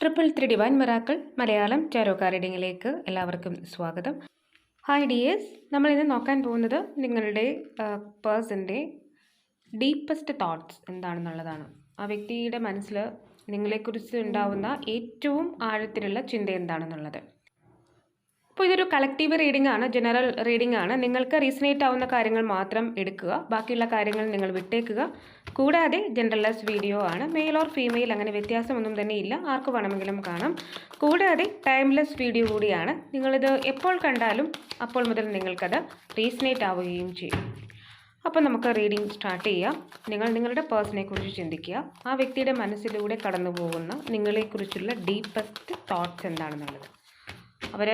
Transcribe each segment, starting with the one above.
Triple three divine miracle Malayalam ടാരോക്കാ റീഡിങ്ങിലേക്ക് എല്ലാവർക്കും സ്വാഗതം. ഹായ് ഡിയേഴ്സ് നമ്മൾ ഇന്ന് നോക്കാൻ പോകുന്നത് നിങ്ങളുടെ പേഴ്സന്റെ ഡീപ്പസ്റ്റ് തോട്ട്സ് എന്താണെന്നുള്ളതാണ്. ആ വ്യക്തിയുടെ മനസ്സിൽ നിങ്ങളെക്കുറിച്ച് ഉണ്ടാവുന്ന ഏറ്റവും ആഴത്തിലുള്ള ചിന്ത എന്താണെന്നുള്ളത്. അപ്പോൾ ഇതൊരു കളക്റ്റീവ് റീഡിംഗ് ആണ് ജനറൽ റീഡിംഗ് ആണ്. നിങ്ങൾക്ക് റീസണേറ്റ് ആവുന്ന കാര്യങ്ങൾ മാത്രം എടുക്കുക. ബാക്കിയുള്ള കാര്യങ്ങൾ നിങ്ങൾ വിട്ടേക്കുക. കൂടാതെ ജനറലൈസ് വീഡിയോ ആണ്. മെയിൽ ഓർ ഫീമെയിൽ അങ്ങനെ വ്യത്യാസമൊന്നും തന്നെ ഇല്ല. ആർക്ക് വേണമെങ്കിലും കാണാം. കൂടാതെ ടൈംലെസ് വീഡിയോ കൂടിയാണ്. നിങ്ങളിത് എപ്പോൾ കണ്ടാലും അപ്പോൾ മുതൽ നിങ്ങൾക്കത് റീസണേറ്റ് ആവുകയും ചെയ്യും. അപ്പോൾ നമുക്ക് റീഡിംഗ് സ്റ്റാർട്ട് ചെയ്യാം. നിങ്ങൾ നിങ്ങളുടെ പേഴ്സണെ കുറിച്ച് ചിന്തിക്കുക. ആ വ്യക്തിയുടെ മനസ്സിലൂടെ കടന്നു പോകുന്ന നിങ്ങളെക്കുറിച്ചുള്ള ഡീപ്പസ്റ്റ് തോട്ട്സ് എന്താണെന്നുള്ളത്. അവർ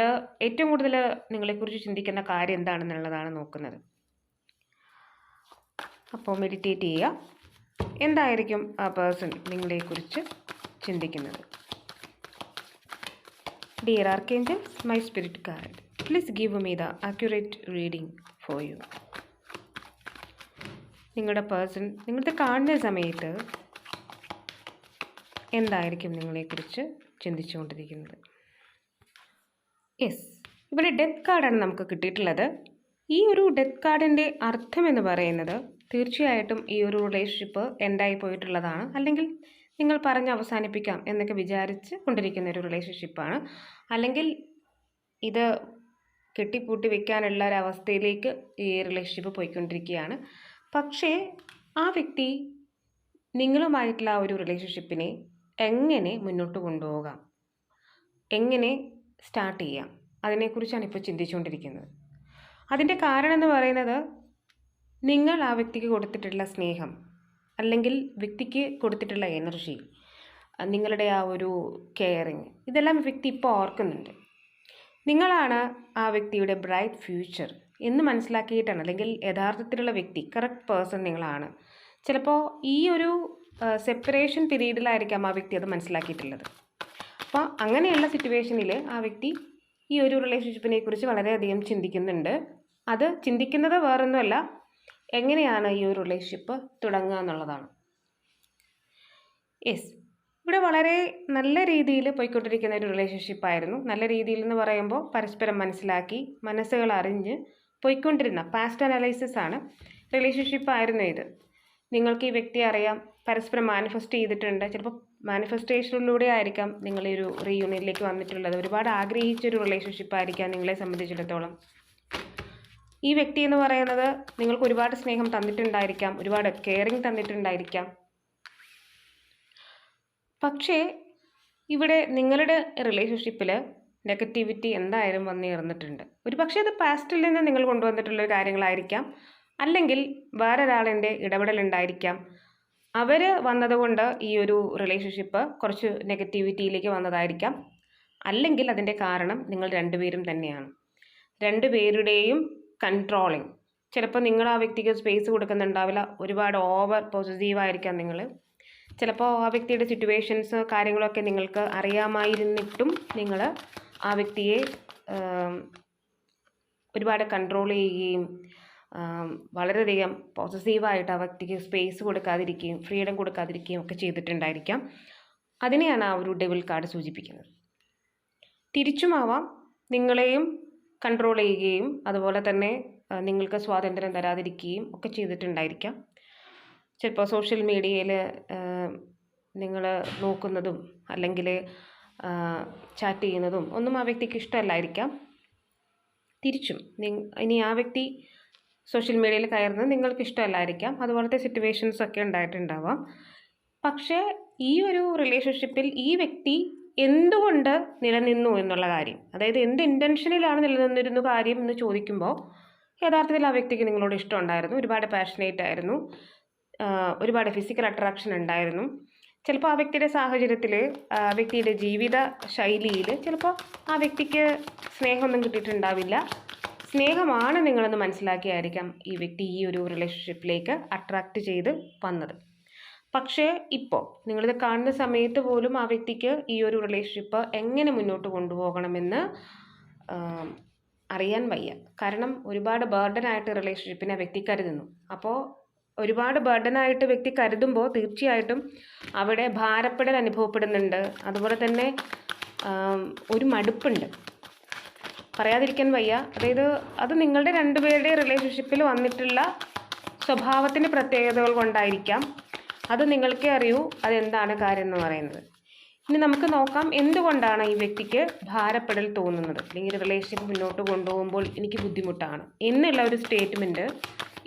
ഏറ്റവും കൂടുതൽ നിങ്ങളെക്കുറിച്ച് ചിന്തിക്കുന്ന കാര്യം എന്താണെന്നുള്ളതാണ് നോക്കുന്നത്. അപ്പോൾ മെഡിറ്റേറ്റ് ചെയ്യുക. എന്തായിരിക്കും ആ പേഴ്സൺ നിങ്ങളെക്കുറിച്ച് ചിന്തിക്കുന്നത്? Dear archangels my spirit guard please give me the accurate reading for you നിങ്ങളുടെ പേഴ്സൺ നിങ്ങളുടെ കാണുന്ന സമയത്ത് എന്തായിരിക്കും നിങ്ങളെക്കുറിച്ച് ചിന്തിച്ചുകൊണ്ടിരിക്കുന്നത്? യെസ് ഇവിടെ ഡെത്ത് കാർഡാണ് നമുക്ക് കിട്ടിയിട്ടുള്ളത്. ഈ ഒരു ഡെത്ത് കാർഡിന്റെ അർത്ഥം എന്ന് പറയുന്നത് തീർച്ചയായിട്ടും ഈ ഒരു റിലേഷൻഷിപ്പ് എൻഡായി പോയിട്ടുള്ളതാണ്. അല്ലെങ്കിൽ നിങ്ങൾ പറഞ്ഞ് അവസാനിപ്പിക്കാം എന്നൊക്കെ വിചാരിച്ച് കൊണ്ടിരിക്കുന്ന ഒരു റിലേഷൻഷിപ്പാണ് അല്ലെങ്കിൽ ഇത് കെട്ടിപ്പൂട്ടി വെക്കാനുള്ള ഒരു അവസ്ഥയിലേക്ക് ഈ റിലേഷൻഷിപ്പ് പോയിക്കൊണ്ടിരിക്കുകയാണ്. പക്ഷേ ആ വ്യക്തി നിങ്ങളുമായിട്ടുള്ള ആ ഒരു റിലേഷൻഷിപ്പിനെ എങ്ങനെ മുന്നോട്ട് കൊണ്ടുപോകാം? എങ്ങനെ സ്റ്റാർട്ട് ചെയ്യാം. അതിനെക്കുറിച്ചാണ് ഇപ്പോൾ ചിന്തിച്ചുകൊണ്ടിരിക്കുന്നത്. അതിന്റെ കാരണം എന്ന് പറയുന്നത് നിങ്ങൾ ആ വ്യക്തിക്ക് കൊടുത്തിട്ടുള്ള സ്നേഹം അല്ലെങ്കിൽ വ്യക്തിക്ക് കൊടുത്തിട്ടുള്ള എനർജി നിങ്ങളുടെ ആ ഒരു കെയറിങ് ഇതെല്ലാം വ്യക്തി ഇപ്പോൾ ഓർക്കുന്നുണ്ട്. നിങ്ങളാണ് ആ വ്യക്തിയുടെ ബ്രൈറ്റ് ഫ്യൂച്ചർ എന്ന് മനസ്സിലാക്കിയിട്ടാണ് അല്ലെങ്കിൽ യഥാർത്ഥത്തിലുള്ള വ്യക്തി കറക്റ്റ് പേഴ്സൺ നിങ്ങളാണ്. ചിലപ്പോൾ ഈ ഒരു സെപ്പറേഷൻ പീരീഡിലായിരിക്കാം ആ വ്യക്തി അത് മനസ്സിലാക്കിയിട്ടുള്ളത്. അപ്പോൾ അങ്ങനെയുള്ള സിറ്റുവേഷനിൽ ആ വ്യക്തി ഈ ഒരു റിലേഷൻഷിപ്പിനെ കുറിച്ച് വളരെയധികം ചിന്തിക്കുന്നുണ്ട്. അത് ചിന്തിക്കുന്നത് വേറൊന്നുമല്ല എങ്ങനെയാണ് ഈ ഒരു റിലേഷൻഷിപ്പ് തുടങ്ങുക എന്നുള്ളതാണ്. യെസ് ഇവിടെ വളരെ നല്ല രീതിയിൽ പോയിക്കൊണ്ടിരിക്കുന്ന ഒരു റിലേഷൻഷിപ്പായിരുന്നു നല്ല രീതിയിൽ എന്ന് പറയുമ്പോൾ പരസ്പരം മനസ്സിലാക്കി മനസ്സുകൾ അറിഞ്ഞ് പോയിക്കൊണ്ടിരുന്ന പാസ്റ്റ് അനാലൈസിസ് ആണ് റിലേഷൻഷിപ്പ് ആയിരുന്നു ഇത്. നിങ്ങൾക്ക് ഈ വ്യക്തിയെ അറിയാം പരസ്പരം മാനിഫെസ്റ്റ് ചെയ്തിട്ടുണ്ട്. ചിലപ്പോൾ മാനിഫെസ്റ്റേഷനിലൂടെ ആയിരിക്കാം നിങ്ങൾ ഈ ഒരു റീയൂണിയനിലേക്ക് വന്നിട്ടുള്ളത്. ഒരുപാട് ആഗ്രഹിച്ചൊരു റിലേഷൻഷിപ്പ് ആയിരിക്കാം നിങ്ങളെ സംബന്ധിച്ചിടത്തോളം. ഈ വ്യക്തി എന്ന് പറയുന്നത് നിങ്ങൾക്ക് ഒരുപാട് സ്നേഹം തന്നിട്ടുണ്ടായിരിക്കാം ഒരുപാട് കെയറിങ് തന്നിട്ടുണ്ടായിരിക്കാം. പക്ഷേ ഇവിടെ നിങ്ങളുടെ റിലേഷൻഷിപ്പിൽ നെഗറ്റിവിറ്റി എന്തായാലും വന്നു ചേർന്നിട്ടുണ്ട്. ഒരു പക്ഷേ അത് പാസ്റ്റിൽ നിന്ന് നിങ്ങൾ കൊണ്ടുവന്നിട്ടുള്ള കാര്യങ്ങളായിരിക്കാം. അല്ലെങ്കിൽ വേറൊരാളിന്റെ ഇടപെടലുണ്ടായിരിക്കാം. അവർ വന്നതുകൊണ്ട് ഈ ഒരു റിലേഷൻഷിപ്പ് കുറച്ച് നെഗറ്റിവിറ്റിയിലേക്ക് വന്നതായിരിക്കാം. അല്ലെങ്കിൽ അതിന്റെ കാരണം നിങ്ങൾ രണ്ടുപേരും തന്നെയാണ്. രണ്ടുപേരുടെയും കൺട്രോളിങ് ചിലപ്പോൾ നിങ്ങൾ ആ വ്യക്തിക്ക് സ്പേസ് കൊടുക്കുന്നുണ്ടാവില്ല. ഒരുപാട് ഓവർ പോസിറ്റീവ് ആയിരിക്കാം നിങ്ങൾ. ചിലപ്പോൾ ആ വ്യക്തിയുടെ സിറ്റുവേഷൻസ് കാര്യങ്ങളൊക്കെ നിങ്ങൾക്ക് അറിയാമായിരുന്നിട്ടും നിങ്ങൾ ആ വ്യക്തിയെ ഒരുപാട് കൺട്രോൾ ചെയ്യുകയും വളരെയധികം പോസസീവായിട്ട് ആ വ്യക്തിക്ക് സ്പേസ് കൊടുക്കാതിരിക്കുകയും ഫ്രീഡം കൊടുക്കാതിരിക്കുകയും ഒക്കെ ചെയ്തിട്ടുണ്ടായിരിക്കാം. അതിനെയാണ് ആ ഒരു ഡെവിൽ കാർഡ് സൂചിപ്പിക്കുന്നത്. തിരിച്ചുമാവാം നിങ്ങളെയും കൺട്രോൾ ചെയ്യുകയും അതുപോലെ തന്നെ നിങ്ങൾക്ക് സ്വാതന്ത്ര്യം തരാതിരിക്കുകയും ഒക്കെ ചെയ്തിട്ടുണ്ടായിരിക്കാം. ചിലപ്പോൾ സോഷ്യൽ മീഡിയയിൽ നിങ്ങൾ നോക്കുന്നതും അല്ലെങ്കിൽ ചാറ്റ് ചെയ്യുന്നതും ഒന്നും ആ വ്യക്തിക്ക് ഇഷ്ടമല്ലായിരിക്കാം. തിരിച്ചും ഇനി ആ വ്യക്തി സോഷ്യൽ മീഡിയയിൽ കയറുന്നത് നിങ്ങൾക്ക് ഇഷ്ടമല്ലായിരിക്കാം അതുപോലത്തെ സിറ്റുവേഷൻസ് ഒക്കെ ഉണ്ടായിട്ടുണ്ടാവാം. പക്ഷേ ഈ ഒരു റിലേഷൻഷിപ്പിൽ ഈ വ്യക്തി എന്തുകൊണ്ട് നിലനിന്നു എന്നുള്ള കാര്യം അതായത് എന്ത് ഇന്റൻഷനിലാണ് നിലനിന്നിരുന്ന കാര്യം എന്ന് ചോദിക്കുമ്പോൾ യഥാർത്ഥത്തിൽ ആ വ്യക്തിക്ക് നിങ്ങളോട് ഇഷ്ടമുണ്ടായിരുന്നു ഒരുപാട് പാഷനേറ്റ് ആയിരുന്നു. ഒരുപാട് ഫിസിക്കൽ അട്രാക്ഷൻ ഉണ്ടായിരുന്നു. ചിലപ്പോൾ ആ വ്യക്തിയുടെ സാഹചര്യത്തിൽ ആ വ്യക്തിയുടെ ജീവിത ശൈലിയിൽ ചിലപ്പോൾ ആ വ്യക്തിക്ക് സ്നേഹമൊന്നും കിട്ടിയിട്ടുണ്ടാവില്ല. സ്നേഹമാണ് നിങ്ങളെന്ന് മനസ്സിലാക്കിയായിരിക്കാം ഈ വ്യക്തി ഈ ഒരു റിലേഷൻഷിപ്പിലേക്ക് അട്രാക്റ്റ് ചെയ്ത് വന്നത്. പക്ഷേ ഇപ്പോൾ നിങ്ങളിത് കാണുന്ന സമയത്ത് പോലും ആ വ്യക്തിക്ക് ഈ ഒരു റിലേഷൻഷിപ്പ് എങ്ങനെ മുന്നോട്ട് കൊണ്ടുപോകണമെന്ന് അറിയാൻ വയ്യ. കാരണം ഒരുപാട് ബേർഡൻ ആയിട്ട് റിലേഷൻഷിപ്പിനെ വ്യക്തി കരുതുന്നു. അപ്പോൾ ഒരുപാട് ബർഡനായിട്ട് വ്യക്തി കരുതുമ്പോൾ തീർച്ചയായിട്ടും അവിടെ ഭാരപ്പെടൽ അനുഭവപ്പെടുന്നുണ്ട്. അതുപോലെ തന്നെ ഒരു മടുപ്പുണ്ട്. പറയാതിരിക്കാൻ വയ്യ. അതായത് അത് നിങ്ങളുടെ രണ്ടുപേരുടെ റിലേഷൻഷിപ്പിൽ വന്നിട്ടുള്ള സ്വഭാവത്തിന്റെ പ്രത്യേകതകൾ കൊണ്ടായിരിക്കാം. അത് നിങ്ങൾക്കേ അറിയൂ അതെന്താണ് കാര്യം എന്ന് പറയുന്നത്. ഇനി നമുക്ക് നോക്കാം എന്തുകൊണ്ടാണ് ഈ വ്യക്തിക്ക് ഭാരപ്പെടൽ തോന്നുന്നത്. അല്ലെങ്കിൽ റിലേഷൻഷിപ്പ് മുന്നോട്ട് കൊണ്ടുപോകുമ്പോൾ എനിക്ക് ബുദ്ധിമുട്ടാണ് എന്നുള്ള ഒരു സ്റ്റേറ്റ്മെന്റ്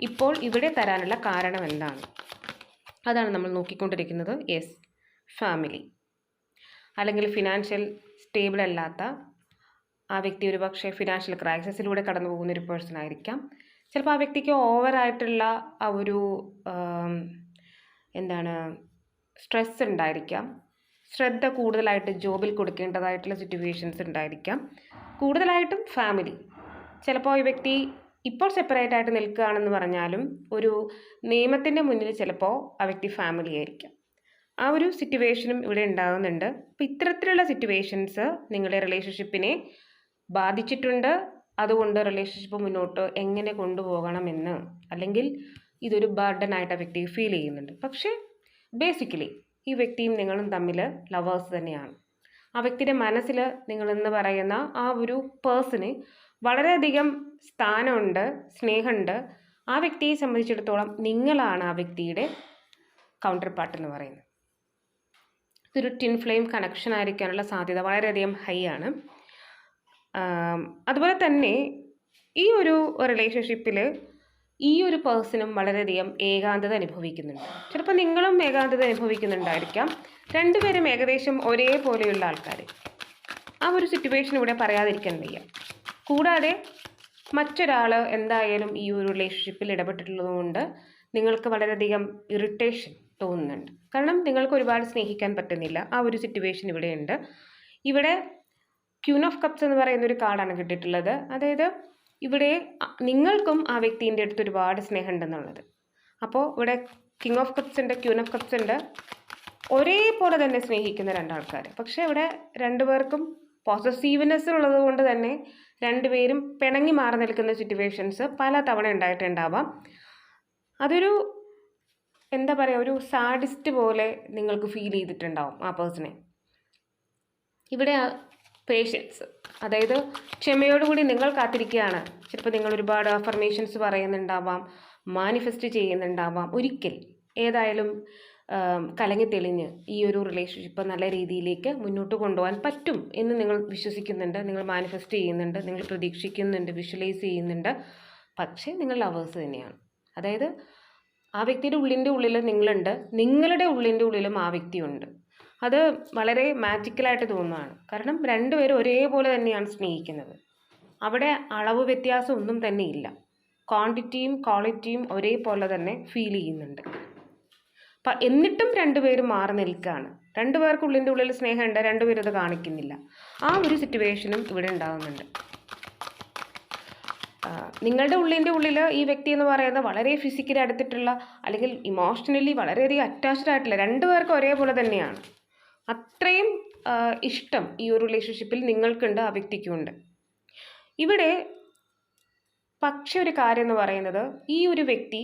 ഇപ്പോൾ ഇവിടെ തരാനുള്ള കാരണം എന്താണ്? അതാണ് നമ്മൾ നോക്കിക്കൊണ്ടിരിക്കുന്നത്. യെസ് ഫാമിലി അല്ലെങ്കിൽ ഫിനാൻഷ്യൽ സ്റ്റേബിൾ അല്ലാത്ത ആ വ്യക്തി ഒരു പക്ഷേ ഫിനാൻഷ്യൽ ക്രൈസിസിലൂടെ കടന്നു പോകുന്ന ഒരു പേഴ്സൺ ആയിരിക്കാം. ചിലപ്പോൾ ആ വ്യക്തിക്ക് ഓവറായിട്ടുള്ള ആ ഒരു എന്താണ് സ്ട്രെസ് ഉണ്ടായിരിക്കാം. ശ്രദ്ധ കൂടുതലായിട്ട് ജോബിൽ കൊടുക്കേണ്ടതായിട്ടുള്ള സിറ്റുവേഷൻസ് ഉണ്ടായിരിക്കാം. കൂടുതലായിട്ടും ഫാമിലി ചിലപ്പോൾ ഈ വ്യക്തി ഇപ്പോൾ സെപ്പറേറ്റ് ആയിട്ട് നിൽക്കുകയാണെന്ന് പറഞ്ഞാലും ഒരു നിയമത്തിന്റെ മുന്നിൽ ചിലപ്പോൾ ആ വ്യക്തി ഫാമിലി ആയിരിക്കാം. ആ ഒരു സിറ്റുവേഷനും ഇവിടെ ഉണ്ടാകുന്നുണ്ട്. അപ്പോൾ ഇത്തരത്തിലുള്ള സിറ്റുവേഷൻസ് നിങ്ങളുടെ റിലേഷൻഷിപ്പിനെ ബാധിച്ചിട്ടുണ്ട്. അതുകൊണ്ട് റിലേഷൻഷിപ്പ് മുന്നോട്ട് എങ്ങനെ കൊണ്ടുപോകണമെന്ന് അല്ലെങ്കിൽ ഇതൊരു ബർഡൻ ആയിട്ട് ആ വ്യക്തി ഫീൽ ചെയ്യുന്നുണ്ട്. പക്ഷേ ബേസിക്കലി ഈ വ്യക്തിയും നിങ്ങളും തമ്മിൽ ലവേഴ്സ് തന്നെയാണ്. ആ വ്യക്തിയുടെ മനസ്സിൽ നിങ്ങളെന്ന് പറയുന്ന ആ ഒരു പേഴ്സണ് വളരെയധികം സ്ഥാനമുണ്ട് സ്നേഹമുണ്ട്. ആ വ്യക്തിയെ സംബന്ധിച്ചിടത്തോളം നിങ്ങളാണ് ആ വ്യക്തിയുടെ കൗണ്ടർ പാർട്ട് എന്ന് പറയുന്നത്. ഇതൊരു ടിൻ ഫ്ലെയിം കണക്ഷൻ ആയിരിക്കാനുള്ള സാധ്യത വളരെയധികം ഹൈ ആണ്. അതുപോലെ തന്നെ ഈ ഒരു റിലേഷൻഷിപ്പിൽ ഈ ഒരു പേഴ്സണും വളരെയധികം ഏകാന്തത അനുഭവിക്കുന്നുണ്ട്. ചിലപ്പോൾ നിങ്ങളും ഏകാന്തത അനുഭവിക്കുന്നുണ്ടായിരിക്കാം. രണ്ടുപേരും ഏകദേശം ഒരേപോലെയുള്ള ആൾക്കാർ ആ ഒരു സിറ്റുവേഷൻ ഇവിടെ പറയാതിരിക്കാൻ വയ്യ. കൂടാതെ മറ്റൊരാൾ എന്തായാലും ഈ ഒരു റിലേഷൻഷിപ്പിൽ ഇടപെട്ടിട്ടുള്ളതുകൊണ്ട് നിങ്ങൾക്ക് വളരെയധികം ഇറിറ്റേഷൻ തോന്നുന്നുണ്ട്. കാരണം നിങ്ങൾക്ക് ഒരുപാട് സ്നേഹിക്കാൻ പറ്റുന്നില്ല. ആ ഒരു സിറ്റുവേഷൻ ഇവിടെയുണ്ട്. ഇവിടെ ക്യൂൻ ഓഫ് കപ്സ് എന്ന് പറയുന്ന ഒരു കാർഡാണ് കിട്ടിയിട്ടുള്ളത്. അതായത് ഇവിടെ നിങ്ങൾക്കും ആ വ്യക്തിന്റെ അടുത്ത് ഒരുപാട് സ്നേഹം ഉണ്ടെന്നുള്ളത് അപ്പോൾ ഇവിടെ കിങ് ഓഫ് കപ്സ് ഉണ്ട് ക്യൂൻ ഓഫ് കപ്സ് ഉണ്ട്. ഒരേപോലെ തന്നെ സ്നേഹിക്കുന്ന രണ്ടാൾക്കാർ പക്ഷേ ഇവിടെ രണ്ടുപേർക്കും പോസസീവ്നെസ് ഉള്ളത് കൊണ്ട് തന്നെ രണ്ടുപേരും പിണങ്ങി മാറി നിൽക്കുന്ന സിറ്റുവേഷൻസ് പല തവണ ഉണ്ടായിട്ടുണ്ടാവാം. അതൊരു എന്താ പറയുക ഒരു സാഡിസ്റ്റ് പോലെ നിങ്ങൾക്ക് ഫീൽ ചെയ്തിട്ടുണ്ടാവും ആ പേഴ്സണെ ഇവിടെ പേഷ്യൻസ് അതായത് ക്ഷമയോടുകൂടി നിങ്ങൾ കാത്തിരിക്കുകയാണ്. ചിലപ്പോൾ നിങ്ങൾ ഒരുപാട് അഫർമേഷൻസ് പറയുന്നുണ്ടാവാം മാനിഫെസ്റ്റ് ചെയ്യുന്നുണ്ടാവാം. ഒരിക്കൽ ഏതായാലും കലങ്ങി തെളിഞ്ഞ് ഈ ഒരു റിലേഷൻഷിപ്പ് നല്ല രീതിയിലേക്ക് മുന്നോട്ട് കൊണ്ടുപോകാൻ പറ്റും എന്ന് നിങ്ങൾ വിശ്വസിക്കുന്നുണ്ട്. നിങ്ങൾ മാനിഫെസ്റ്റ് ചെയ്യുന്നുണ്ട്. നിങ്ങൾ പ്രതീക്ഷിക്കുന്നുണ്ട്. വിഷ്വലൈസ് ചെയ്യുന്നുണ്ട്. പക്ഷേ നിങ്ങൾ ലവേഴ്സ് തന്നെയാണ്. അതായത് ആ വ്യക്തിയുടെ ഉള്ളിന്റെ ഉള്ളിൽ നിങ്ങളുണ്ട്. നിങ്ങളുടെ ഉള്ളിന്റെ ഉള്ളിലും ആ വ്യക്തിയുണ്ട്. അത് വളരെ മാജിക്കലായിട്ട് തോന്നുന്നതാണ് കാരണം രണ്ടുപേരും ഒരേപോലെ തന്നെയാണ് സ്നേഹിക്കുന്നത്. അവിടെ അളവ് വ്യത്യാസം ഒന്നും തന്നെ ഇല്ല. ക്വാണ്ടിറ്റിയും ക്വാളിറ്റിയും ഒരേപോലെ തന്നെ ഫീൽ ചെയ്യുന്നുണ്ട്. അപ്പം എന്നിട്ടും രണ്ടുപേരും മാറി നിൽക്കുകയാണ്. രണ്ടുപേർക്ക് ഉള്ളിന്റെ ഉള്ളിൽ സ്നേഹമുണ്ട് രണ്ടുപേരും അത് കാണിക്കുന്നില്ല. ആ ഒരു സിറ്റുവേഷനും ഇവിടെ ഉണ്ടാകുന്നുണ്ട്. നിങ്ങളുടെ ഉള്ളിന്റെ ഉള്ളിൽ ഈ വ്യക്തി എന്ന് പറയുന്നത് വളരെ ഫിസിക്കലി അടുത്തിട്ടുള്ള അല്ലെങ്കിൽ ഇമോഷണലി വളരെയധികം അറ്റാച്ച്ഡ് ആയിട്ടുള്ള രണ്ടുപേർക്കും ഒരേപോലെ തന്നെയാണ്. അത്രയും ഇഷ്ടം ഈ ഒരു റിലേഷൻഷിപ്പിൽ നിങ്ങൾക്കുണ്ട് ആ വ്യക്തിക്കുമുണ്ട്. ഇവിടെ പക്ഷെ ഒരു കാര്യം എന്ന് പറയുന്നത് ഈ ഒരു വ്യക്തി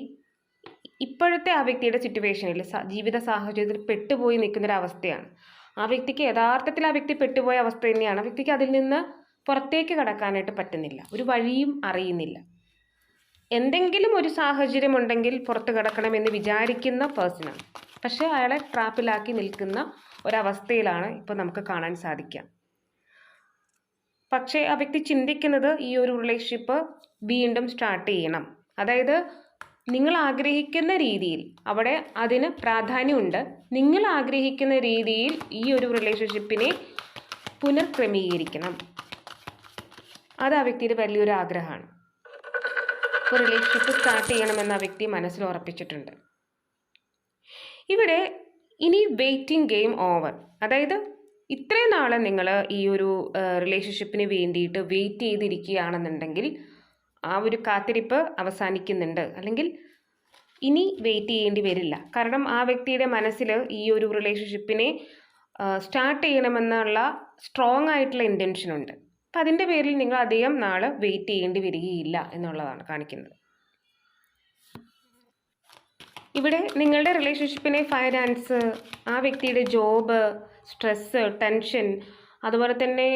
ഇപ്പോഴത്തെ ആ വ്യക്തിയുടെ സിറ്റുവേഷനിൽ ജീവിത സാഹചര്യത്തിൽ പെട്ടുപോയി നിൽക്കുന്ന ഒരു അവസ്ഥയാണ് ആ വ്യക്തിക്ക് യഥാർത്ഥത്തിൽ ആ വ്യക്തി പെട്ടുപോയ അവസ്ഥ തന്നെയാണ്. ആ വ്യക്തിക്ക് അതിൽ നിന്ന് പുറത്തേക്ക് കടക്കാനായിട്ട് പറ്റുന്നില്ല. ഒരു വഴിയും അറിയുന്നില്ല. എന്തെങ്കിലും ഒരു സാഹചര്യം ഉണ്ടെങ്കിൽ പുറത്ത് കിടക്കണമെന്ന് വിചാരിക്കുന്ന പേഴ്സണാണ് പക്ഷേ അയാളെ ട്രാപ്പിലാക്കി നിൽക്കുന്ന ഒരവസ്ഥയിലാണ് ഇപ്പോൾ നമുക്ക് കാണാൻ സാധിക്കുക. പക്ഷേ ആ വ്യക്തി ചിന്തിക്കുന്നത് ഈ ഒരു റിലേഷൻഷിപ്പ് വീണ്ടും സ്റ്റാർട്ട് ചെയ്യണം. അതായത് നിങ്ങൾ ആഗ്രഹിക്കുന്ന രീതിയിൽ അവിടെ അതിന് പ്രാധാന്യമുണ്ട്. നിങ്ങൾ ആഗ്രഹിക്കുന്ന രീതിയിൽ ഈ ഒരു റിലേഷൻഷിപ്പിനെ പുനർക്രമീകരിക്കണം. അത് ആ വ്യക്തിയുടെ വലിയൊരു ആഗ്രഹമാണ്. ഇപ്പോൾ റിലേഷൻഷിപ്പ് സ്റ്റാർട്ട് ചെയ്യണമെന്ന് ആ വ്യക്തി മനസ്സിൽ ഉറപ്പിച്ചിട്ടുണ്ട്. ഇവിടെ ഇനി വെയിറ്റിംഗ് ഗെയിം ഓവർ അതായത് ഇത്രയും നാൾ നിങ്ങൾ ഈ ഒരു റിലേഷൻഷിപ്പിന് വേണ്ടിയിട്ട് വെയിറ്റ് ചെയ്തിരിക്കുകയാണെന്നുണ്ടെങ്കിൽ ആ ഒരു കാത്തിരിപ്പ് അവസാനിക്കുന്നുണ്ട്. അല്ലെങ്കിൽ ഇനി വെയിറ്റ് ചെയ്യേണ്ടി വരില്ല. കാരണം ആ വ്യക്തിയുടെ മനസ്സിൽ ഈ ഒരു റിലേഷൻഷിപ്പിനെ സ്റ്റാർട്ട് ചെയ്യണമെന്നുള്ള സ്ട്രോങ് ആയിട്ടുള്ള ഇന്റൻഷനുണ്ട് അപ്പം അതിന്റെ പേരിൽ നിങ്ങൾ അധികം നാൾ വെയിറ്റ് ചെയ്യേണ്ടി വരികയില്ല എന്നുള്ളതാണ് കാണിക്കുന്നത്. ഇവിടെ നിങ്ങളുടെ റിലേഷൻഷിപ്പിനെ ഫൈനാൻസ് ആ വ്യക്തിയുടെ ജോബ് സ്ട്രെസ്സ് ടെൻഷൻ അതുപോലെ തന്നെ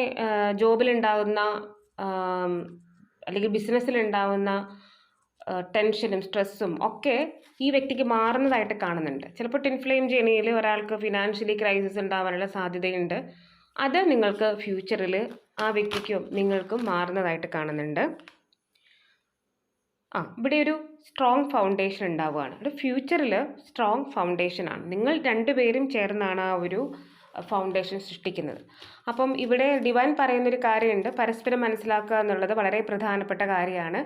ജോബിലുണ്ടാകുന്ന അല്ലെങ്കിൽ ബിസിനസ്സിലുണ്ടാകുന്ന ടെൻഷനും സ്ട്രെസ്സും ഒക്കെ ഈ വ്യക്തിക്ക് മാറുന്നതായിട്ട് കാണുന്നുണ്ട്. ചിലപ്പോൾ ടിൻഫ്ലെയിം ജേണിയിൽ ഒരാൾക്ക് ഫിനാൻഷ്യലി ക്രൈസിസ് ഉണ്ടാവാനുള്ള സാധ്യതയുണ്ട്. അത് നിങ്ങൾക്ക് ഫ്യൂച്ചറിൽ ആ വ്യക്തിക്കും നിങ്ങൾക്കും മാറുന്നതായിട്ട് കാണുന്നുണ്ട്. ആ ഇവിടെ ഒരു സ്ട്രോങ് ഫൗണ്ടേഷൻ ഉണ്ടാവുകയാണ്. ഒരു ഫ്യൂച്ചറിൽ സ്ട്രോങ് ഫൗണ്ടേഷനാണ് നിങ്ങൾ രണ്ടുപേരും ചേർന്നാണ് ആ ഒരു ഫൗണ്ടേഷൻ സൃഷ്ടിക്കുന്നത്. അപ്പം ഇവിടെ ഡിവൈൻ പറയുന്നൊരു കാര്യമുണ്ട്. പരസ്പരം മനസ്സിലാക്കുക എന്നുള്ളത് വളരെ പ്രധാനപ്പെട്ട കാര്യമാണ്.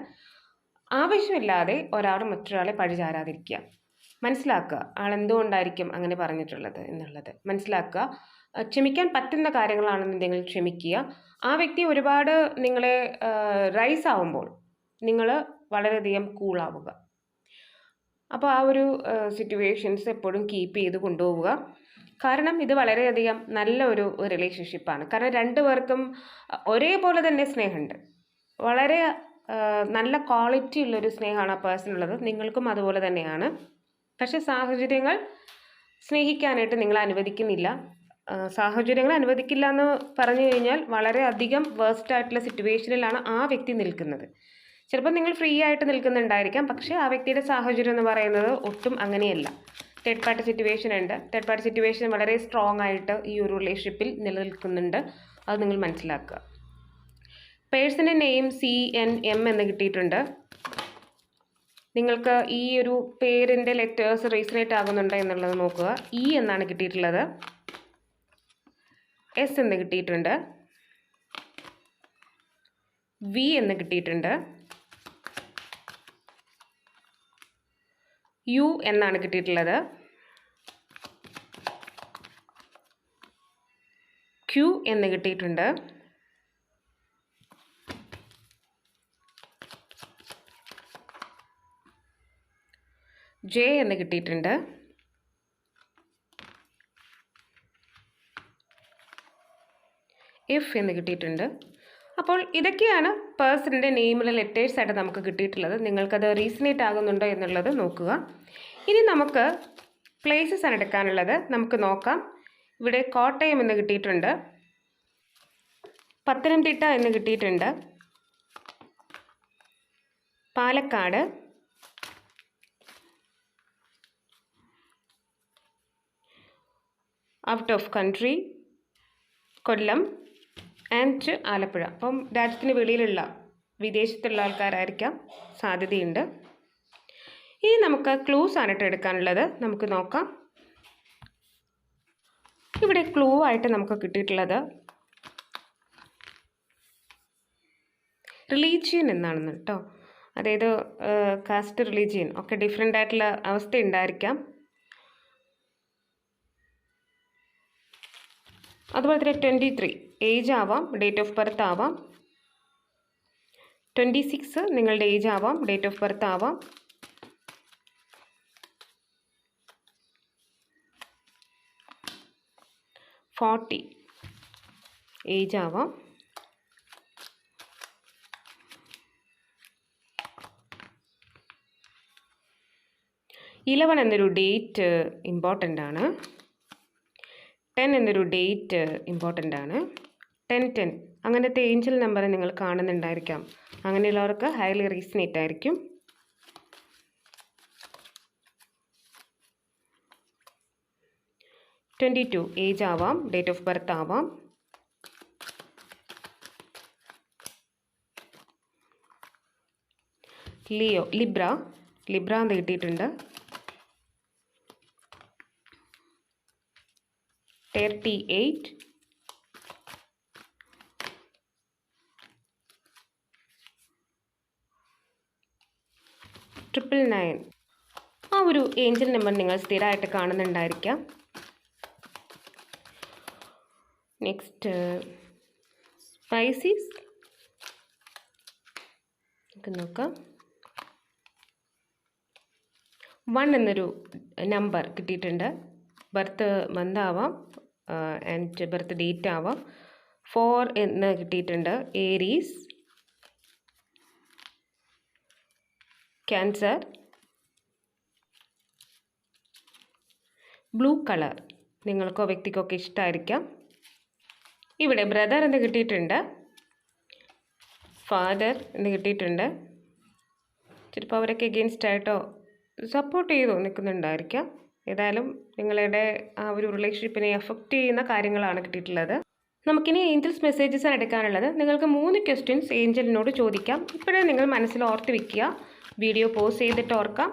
ആവശ്യമില്ലാതെ ഒരാൾ മറ്റൊരാളെ പഴിചാരാതിരിക്കുക. മനസ്സിലാക്കുക ആളെന്തുകൊണ്ടായിരിക്കും അങ്ങനെ പറഞ്ഞിട്ടുള്ളത് എന്നുള്ളത്. മനസ്സിലാക്കുക ക്ഷമിക്കാൻ പറ്റുന്ന കാര്യങ്ങളാണെന്നുണ്ടെങ്കിൽ ക്ഷമിക്കുക. ആ വ്യക്തി ഒരുപാട് നിങ്ങളെ റൈസ് ആവുമ്പോൾ നിങ്ങൾ വളരെയധികം കൂളാവുക. അപ്പോൾ ആ ഒരു സിറ്റുവേഷൻസ് എപ്പോഴും കീപ്പ് ചെയ്ത് കൊണ്ടുപോവുക. കാരണം ഇത് വളരെയധികം നല്ല ഒരു റിലേഷൻഷിപ്പാണ് കാരണം രണ്ടു പേർക്കും ഒരേപോലെ തന്നെ സ്നേഹമുണ്ട്. വളരെ നല്ല ക്വാളിറ്റി ഉള്ളൊരു സ്നേഹമാണ് ആ പേഴ്സൺ ഉള്ളത്. നിങ്ങൾക്കും അതുപോലെ തന്നെയാണ്. പക്ഷെ സാഹചര്യങ്ങൾ സ്നേഹിക്കാനായിട്ട് നിങ്ങൾ അനുവദിക്കുന്നില്ല. സാഹചര്യങ്ങൾ അനുവദിക്കില്ല എന്ന് പറഞ്ഞു കഴിഞ്ഞാൽ വളരെ അധികം വേസ്റ്റ് ആയിട്ടുള്ള സിറ്റുവേഷനിലാണ് ആ വ്യക്തി നിൽക്കുന്നത്. ചിലപ്പോൾ നിങ്ങൾ ഫ്രീ ആയിട്ട് നിൽക്കുന്നുണ്ടായിരിക്കാം. പക്ഷേ ആ വ്യക്തിയുടെ സാഹചര്യം എന്ന് പറയുന്നത് ഒട്ടും അങ്ങനെയല്ല. തേർഡ് പാർട്ടി സിറ്റുവേഷൻ ഉണ്ട്. തേർഡ് പാർട്ടി സിറ്റുവേഷൻ വളരെ സ്ട്രോങ് ആയിട്ട് ഈ ഒരു റിലേഷൻഷിപ്പിൽ നിലനിൽക്കുന്നുണ്ട്. അത് നിങ്ങൾ മനസ്സിലാക്കുക. പേഴ്സന്റെ നെയിം സി എൻ എം എന്ന് കിട്ടിയിട്ടുണ്ട്. നിങ്ങൾക്ക് ഈ ഒരു പേരിന്റെ ലെറ്റേഴ്സ് റീസണേറ്റ് ആകുന്നുണ്ടോ എന്നുള്ളത് നോക്കുക. ഇ എന്നാണ് കിട്ടിയിട്ടുള്ളത്. എസ് എന്ന് കിട്ടിയിട്ടുണ്ട്. വി എന്ന് കിട്ടിയിട്ടുണ്ട്. യു എന്നാണ് കിട്ടിയിട്ടുള്ളത്. ക്യു എന്ന് കിട്ടിയിട്ടുണ്ട്. ജെ എന്ന് കിട്ടിയിട്ടുണ്ട്. എഫ് എന്ന് കിട്ടിയിട്ടുണ്ട്. അപ്പോൾ ഇതൊക്കെയാണ് പേഴ്സണിന്റെ നെയിമിലെ ലെറ്റേഴ്സ് ആയിട്ട് നമുക്ക് കിട്ടിയിട്ടുള്ളത്. നിങ്ങൾക്കത് റീസണേറ്റ് ആകുന്നുണ്ടോ എന്നുള്ളത് നോക്കുക. ഇനി നമുക്ക് പ്ലേസസ് ആണ് എടുക്കാനുള്ളത്. നമുക്ക് നോക്കാം. ഇവിടെ കോട്ടയം എന്ന് കിട്ടിയിട്ടുണ്ട്. പത്തനംതിട്ട എന്ന് കിട്ടിയിട്ടുണ്ട്. Palakkad. Out of country Kollam. And Alappuzha. അപ്പം രാജ്യത്തിന് വെളിയിലുള്ള വിദേശത്തുള്ള ആൾക്കാരായിരിക്കാം സാധ്യതയുണ്ട്. ഇനി നമുക്ക് ക്ലൂസ് ആണ് എടുക്കാനുള്ളത്. നമുക്ക് നോക്കാം. ഇവിടെ ക്ലൂ ആയിട്ട് നമുക്ക് കിട്ടിയിട്ടുള്ളത് റിലീജിയൻ എന്നാണെന്ന് കേട്ടോ. അതായത് കാസ്റ്റ് റിലീജിയൻ ഒക്കെ ഡിഫറെന്റ് ആയിട്ടുള്ള അവസ്ഥ ഉണ്ടായിരിക്കാം. അതുപോലെ തന്നെ ട്വന്റി ത്രീ ഏജ് ആവാം ഡേറ്റ് ഓഫ് ബർത്ത് ആവാം. ട്വന്റി സിക്സ് നിങ്ങളുടെ ഏജ് ആവാം ഡേറ്റ് ഓഫ് ബർത്ത് ആവാം. ഫോർട്ടി ഏജ് ആവാം. ഇലവൻ എന്നൊരു ഡേറ്റ് ഇമ്പോർട്ടന്റ് ആണ്. ടെൻ എന്നൊരു ഡേറ്റ് ഇമ്പോർട്ടന്റ് ആണ്. Ten ten. അങ്ങനത്തെ ഏഞ്ചൽ നമ്പർ നിങ്ങൾ കാണുന്നുണ്ടായിരിക്കാം. അങ്ങനെയുള്ളവർക്ക് ഹൈലി റീസണേറ്റ് ആയിരിക്കും. ട്വന്റി ടു ഏജ് ആവാം. ഡേറ്റ് ഓഫ് ബർത്ത് ആവാം. Leo Libra. ലിബ്ര എന്ന് കിട്ടിയിട്ടുണ്ട്. തേർട്ടി എയ്റ്റ് ട്രിപ്പിൾ നയൻ ആ ഒരു ഏഞ്ചൽ നമ്പർ നിങ്ങൾ സ്ഥിരമായിട്ട് കാണുന്നുണ്ടായിരിക്കാം. നെക്സ്റ്റ് സ്പൈസീസ് നമുക്ക് നോക്കാം. വൺ എന്നൊരു നമ്പർ കിട്ടിയിട്ടുണ്ട്. ബർത്ത് മന്ത് ആവാം. ആൻഡ് ബർത്ത് ഡേറ്റ് ആവാം. ഫോർ എന്ന് കിട്ടിയിട്ടുണ്ട്. ഏരീസ് ക്യാൻസർ ബ്ലൂ കളർ നിങ്ങൾക്കോ വ്യക്തിക്കൊക്കെ ഇഷ്ടമായിരിക്കാം ഇവിടെ ബ്രദർ എന്ന് കിട്ടിയിട്ടുണ്ട്. ഫാദർ എന്ന് കിട്ടിയിട്ടുണ്ട്. ചിലപ്പോൾ അവരൊക്കെ എഗെയിൻസ്റ്റ് ആയിട്ടോ സപ്പോർട്ട് ചെയ്തോ നിൽക്കുന്നുണ്ടായിരിക്കാം. ഏതായാലും നിങ്ങളുടെ ആ ഒരു റിലേഷൻഷിപ്പിനെ എഫക്റ്റ് ചെയ്യുന്ന കാര്യങ്ങളാണ് കിട്ടിയിട്ടുള്ളത്. നമുക്കിനി ഏഞ്ചൽസ് മെസ്സേജസ് ആണ് എടുക്കാനുള്ളത്. നിങ്ങൾക്ക് മൂന്ന് ക്വസ്റ്റ്യൻസ് ഏഞ്ചലിനോട് ചോദിക്കാം. ഇപ്പോഴേ നിങ്ങൾ മനസ്സിൽ ഓർത്ത് വയ്ക്കുക വീഡിയോ പോസ് ചെയ്തിട്ട് ഓർക്കാം.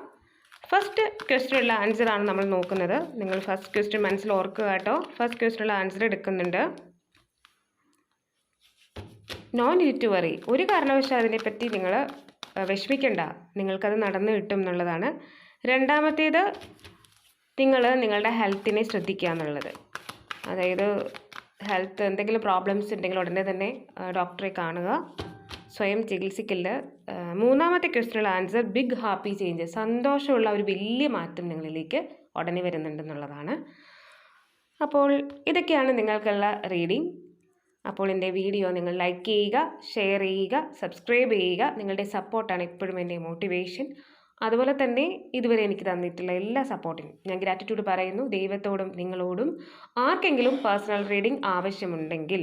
ഫസ്റ്റ് ക്വസ്റ്റിനുള്ള ആൻസറാണ് നമ്മൾ നോക്കുന്നത്. നിങ്ങൾ ഫസ്റ്റ് ക്വസ്റ്റ്യൻ മനസ്സിൽ ഓർക്കുക കേട്ടോ. ഫസ്റ്റ് ക്വസ്റ്റിനുള്ള ആൻസർ എടുക്കുന്നുണ്ട്. നോൺ ഇറ്റ് ടു വറി ഒരു കാരണവശാൽ അതിനെപ്പറ്റി നിങ്ങൾ വിഷമിക്കണ്ട. നിങ്ങൾക്കത് നടന്നു കിട്ടും എന്നുള്ളതാണ്. രണ്ടാമത്തേത് നിങ്ങൾ നിങ്ങളുടെ ഹെൽത്തിനെ ശ്രദ്ധിക്കുക എന്നുള്ളത്. അതായത് ഹെൽത്ത് എന്തെങ്കിലും പ്രോബ്ലംസ് ഉണ്ടെങ്കിൽ ഉടനെ തന്നെ ഡോക്ടറെ കാണുക. സ്വയം ചികിത്സിക്കില്ല മൂന്നാമത്തെ ക്വസ്റ്റിനുള്ള ആൻസർ ബിഗ് ഹാപ്പി ചേഞ്ച് സന്തോഷമുള്ള ഒരു വലിയ മാറ്റം നിങ്ങളിലേക്ക് ഉടനെ വരുന്നുണ്ടെന്നുള്ളതാണ് അപ്പോൾ ഇതൊക്കെയാണ് നിങ്ങൾക്കുള്ള റീഡിംഗ് അപ്പോൾ എന്റെ വീഡിയോ നിങ്ങൾ ലൈക്ക് ചെയ്യുക ഷെയർ ചെയ്യുക സബ്സ്ക്രൈബ് ചെയ്യുക. നിങ്ങളുടെ സപ്പോർട്ടാണ് എപ്പോഴും എന്റെ മോട്ടിവേഷൻ അതുപോലെ തന്നെ ഇതുവരെ എനിക്ക് തന്നിട്ടുള്ള എല്ലാ സപ്പോർട്ടിനും ഞാൻ ഗ്രാറ്റിറ്റ്യൂഡ് പറയുന്നു. ദൈവത്തോടും നിങ്ങളോടും ആർക്കെങ്കിലും പേഴ്സണൽ റീഡിംഗ് ആവശ്യമുണ്ടെങ്കിൽ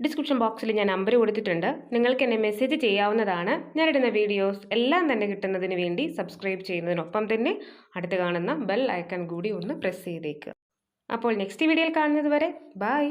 ഡിസ്ക്രിപ്ഷൻ ബോക്സിൽ ഞാൻ നമ്പർ കൊടുത്തിട്ടുണ്ട്. നിങ്ങൾക്ക് എന്നെ മെസ്സേജ് ചെയ്യാവുന്നതാണ്. ഞാനിടുന്ന വീഡിയോസ് എല്ലാം തന്നെ കിട്ടുന്നതിന് വേണ്ടി സബ്സ്ക്രൈബ് ചെയ്യുന്നതിനൊപ്പം തന്നെ അടുത്ത് കാണുന്ന ബെൽ ഐക്കൺ കൂടി ഒന്ന് പ്രസ് ചെയ്തേക്കുക അപ്പോൾ നെക്സ്റ്റ് വീഡിയോയിൽ കാണുന്നത് വരെ ബൈ